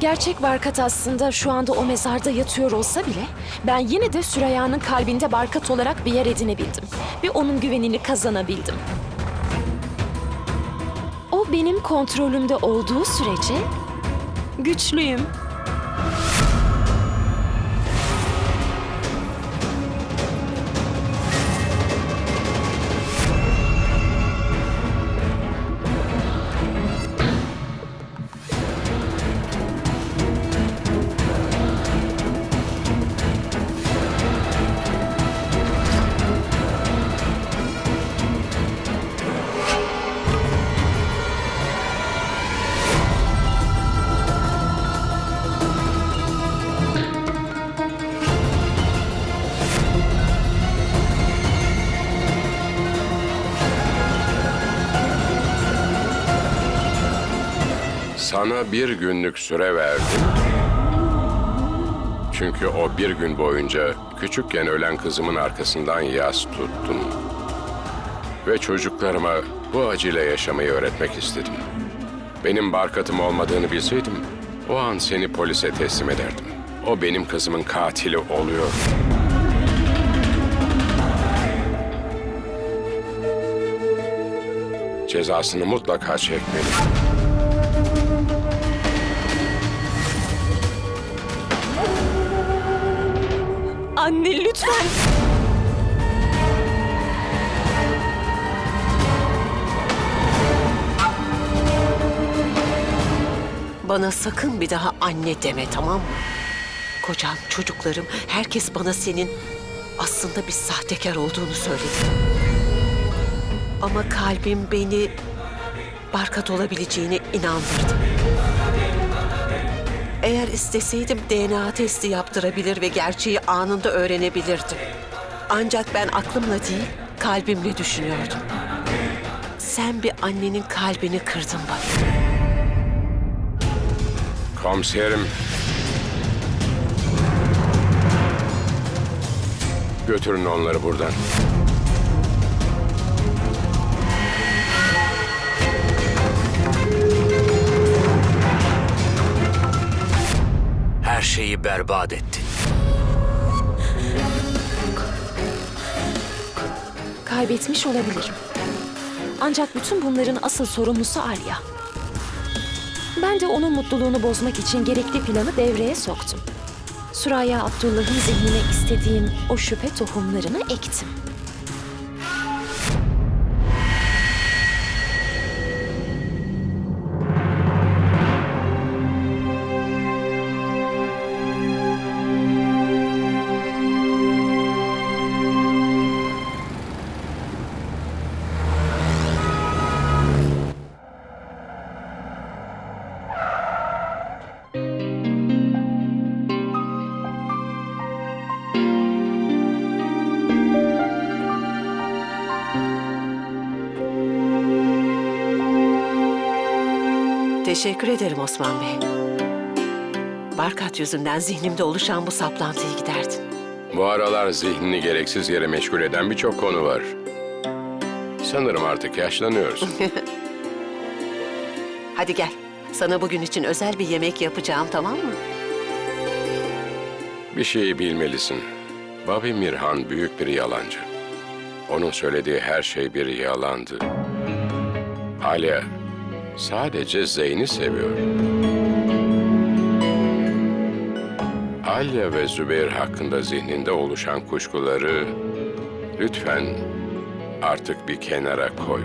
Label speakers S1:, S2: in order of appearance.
S1: Gerçek Barkat aslında şu anda o mezarda yatıyor olsa bile ben yine de Süreyya'nın kalbinde Barkat olarak bir yer edinebildim. Ve onun güvenini kazanabildim. O benim kontrolümde olduğu sürece güçlüyüm.
S2: Sana bir günlük süre verdim. Çünkü o bir gün boyunca küçükken ölen kızımın arkasından yas tuttum. Ve çocuklarıma bu acıyla yaşamayı öğretmek istedim. Benim barkatım olmadığını bilseydim, o an seni polise teslim ederdim. O benim kızımın katili oluyor. Cezasını mutlaka çekmeli.
S1: Anne lütfen.
S3: Bana sakın bir daha anne deme tamam mı? Kocam, çocuklarım, herkes bana senin aslında bir sahtekar olduğunu söyledi. Ama kalbim beni barkat olabileceğine inandırdı. Eğer isteseydim DNA testi yaptırabilir ve gerçeği anında öğrenebilirdim. Ancak ben aklımla değil, kalbimle düşünüyordum. Sen bir annenin kalbini kırdın bana.
S2: Komiserim. Götürün onları buradan.
S4: Berbat ettin.
S1: Kaybetmiş olabilirim. Ancak bütün bunların asıl sorumlusu Arya. Ben de onun mutluluğunu bozmak için gerekli planı devreye soktum. Süreyya Abdullah'ın zihnine istediğim o şüphe tohumlarını ektim.
S3: Teşekkür ederim Osman Bey. Barkat yüzünden zihnimde oluşan bu saplantıyı giderdin.
S2: Bu aralar zihnini gereksiz yere meşgul eden birçok konu var. Sanırım artık yaşlanıyorsun.
S3: Hadi gel. Sana bugün için özel bir yemek yapacağım tamam mı?
S2: bir şeyi bilmelisin. Bobby Mirhan büyük bir yalancı. Onun söylediği her şey bir yalandı. Alya sadece Zeyn'i seviyor. Alya ve Zübeyir hakkında zihninde oluşan kuşkuları lütfen artık bir kenara koy.